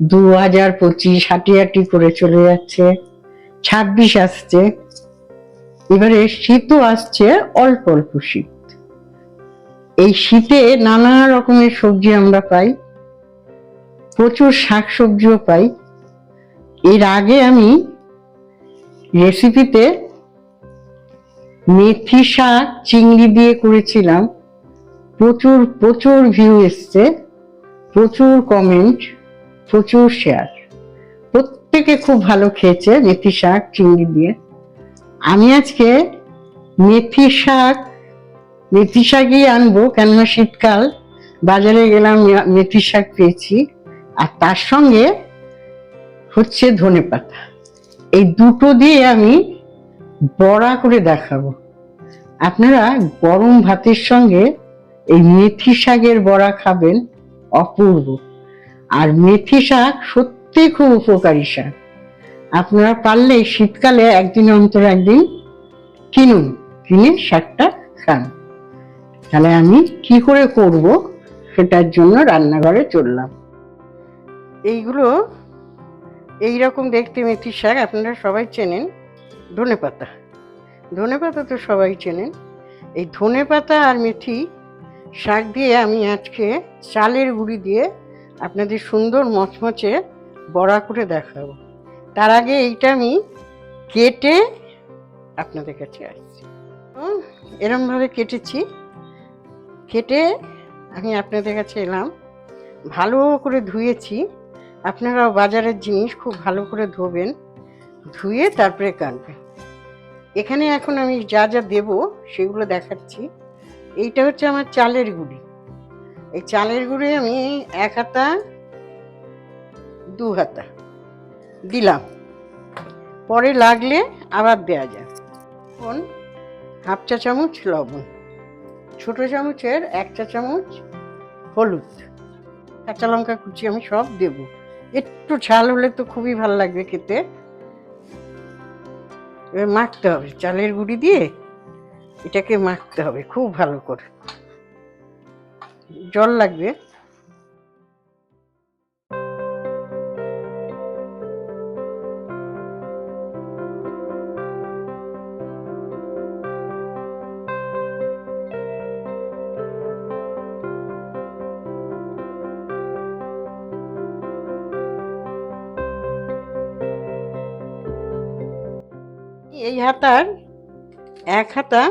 দু হাজার পঁচিশ হাঁটি করে চলে যাচ্ছে। ছাব্বিশ আসছে। এবারে শীতও আসছে, অল্প অল্প শীত। এই শীতে নানা রকমের সবজি আমরা পাই, প্রচুর শাকসবজিও পাই। এর আগে আমি রেসিপিতে মেথি শাক, চিংড়ি দিয়ে করেছিলাম। প্রচুর প্রচুর ভিউ এসছে, প্রচুর কমেন্ট প্রচুর শেয়ার প্রত্যেকে খুব ভালো খেয়েছে মেথি শাক, চিংড়ি দিয়ে। আমি আজকে মেথি শাক, মেথি শাকই আনব কেননা শীতকাল। বাজারে গেলাম মেথি শাক পেয়েছি। আর তার সঙ্গে হচ্ছে ধনে পাতা। এই দুটো দিয়ে আমি বড়া করে দেখাবো। আপনারা গরম ভাতের সঙ্গে এই মেথি শাকের বড়া খাবেন অপূর্ব। আর মেথি শাক সত্যি খুব উপকারী শাক। আপনারা পারলে শীতকালে একদিন অন্তর একদিন কিনুন, কিনে শাকটা খান। তাহলে আমি কি করে করব সেটার জন্য রান্নাঘরে চললাম। এইগুলো এইরকম দেখতে মেথি শাক আপনারা সবাই চেনেন, ধনে পাতা। ধনে পাতা তো সবাই চেনেন। এই ধনে পাতা আর মেথি শাক দিয়ে আমি আজকে চালের গুঁড়ি দিয়ে আপনাদের সুন্দর মচমচে বড়া করে দেখাবো। তার আগে এইটা আমি কেটে আপনাদের কাছে আসছি। এরমভাবে কেটেছি। কেটে আমি আপনাদের কাছে এলাম। ভালো করে ধুয়েছি। আপনারাও বাজারের জিনিস খুব ভালো করে ধোবেন। ধুয়ে তারপরে কাটবেন। এখানে এখন আমি যা যা দেব সেগুলো দেখাচ্ছি। এইটা হচ্ছে আমার চালের গুঁড়ি। এই চালের গুঁড়ি আমি এক হাতা, দু হাতা দিলাম। পরে লাগলে আবার দেওয়া যায়। এখন হাফ চা চামচ লবণ, ছোটো চামচের এক চা চামচ হলুদ, কাঁচা লঙ্কা কুচি আমি সব দেব। একটু ঝাল হলে তো খুবই ভালো লাগবে খেতে। এবার মাখতে হবে, চালের গুঁড়ি দিয়ে এটাকে মাখতে হবে, খুব ভালো করে। জল লাগবে। এই হাতার এক হাতা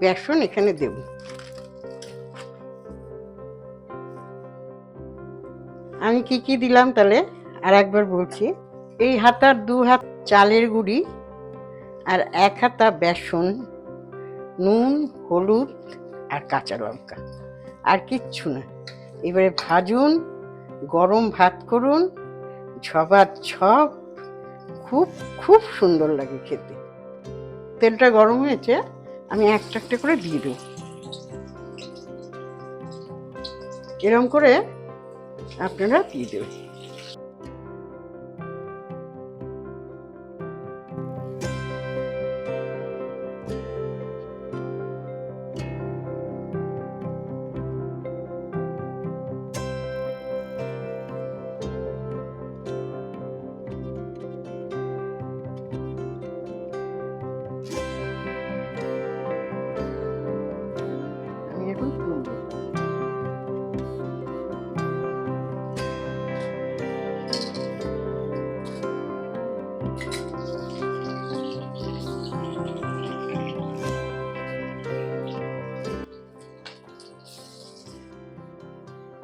বেসন এখানে দেব। আমি কি কি দিলাম তাহলে? আর একবার বলছি। এই হাতার দু হাত চালের গুঁড়ি আর এক হাতা বেসন, নুন, হলুদ আর কাঁচা লঙ্কা। আর কিচ্ছু না। এবারে ভাজুন, গরম ভাত করুন, ঝবাত ঝপ। খুব খুব সুন্দর লাগে খেতে। তেলটা গরম হয়েছে, আমি একটা একটা করে দিয়ে দেব। এরকম করে আপনারা দিয়ে দেবেন আমি এখন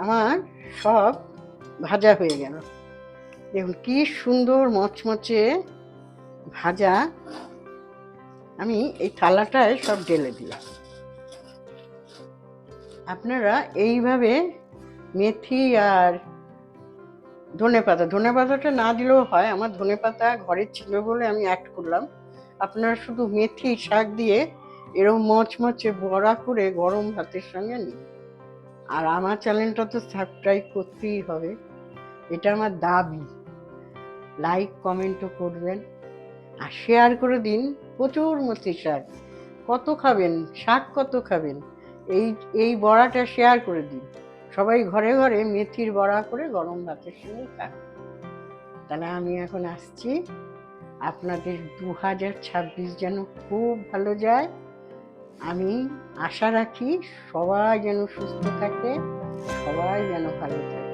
আমার সব ভাজা হয়ে গেল। দেখুন কি সুন্দর মচমচে ভাজা আমি এই থালাটায় সব ঢেলে দিলাম। আপনারা এইভাবে মেথি আর ধনে পাতা, ধনে পাতাটা না দিলেও হয়, আমার ধনে পাতা ঘরে ছিল বলে আমি অ্যাড করলাম। আপনারা শুধু মেথি শাক দিয়ে এরকম মচমচে বড়া করে গরম ভাতের সঙ্গে নিন। আর আমার চ্যানেলটা তো সাবস্ক্রাইব করতেই হবে। এটা আমার দাবি। লাইক কমেন্টও করবেন। আর শেয়ার করে দিন। প্রচুর মতি শাক কত খাবেন? শাক কত খাবেন? এই এই বড়াটা শেয়ার করে দিন। সবাই ঘরে ঘরে মেথির বড়া করে গরম ভাতের সঙ্গে খায় তাহলে আমি এখন আসছি। আপনাদের দু হাজার ছাব্বিশ যেন খুব ভালো যায়। আমি আশা রাখি সবাই যেন সুস্থ থাকে সবাই যেন ভালো থাকে।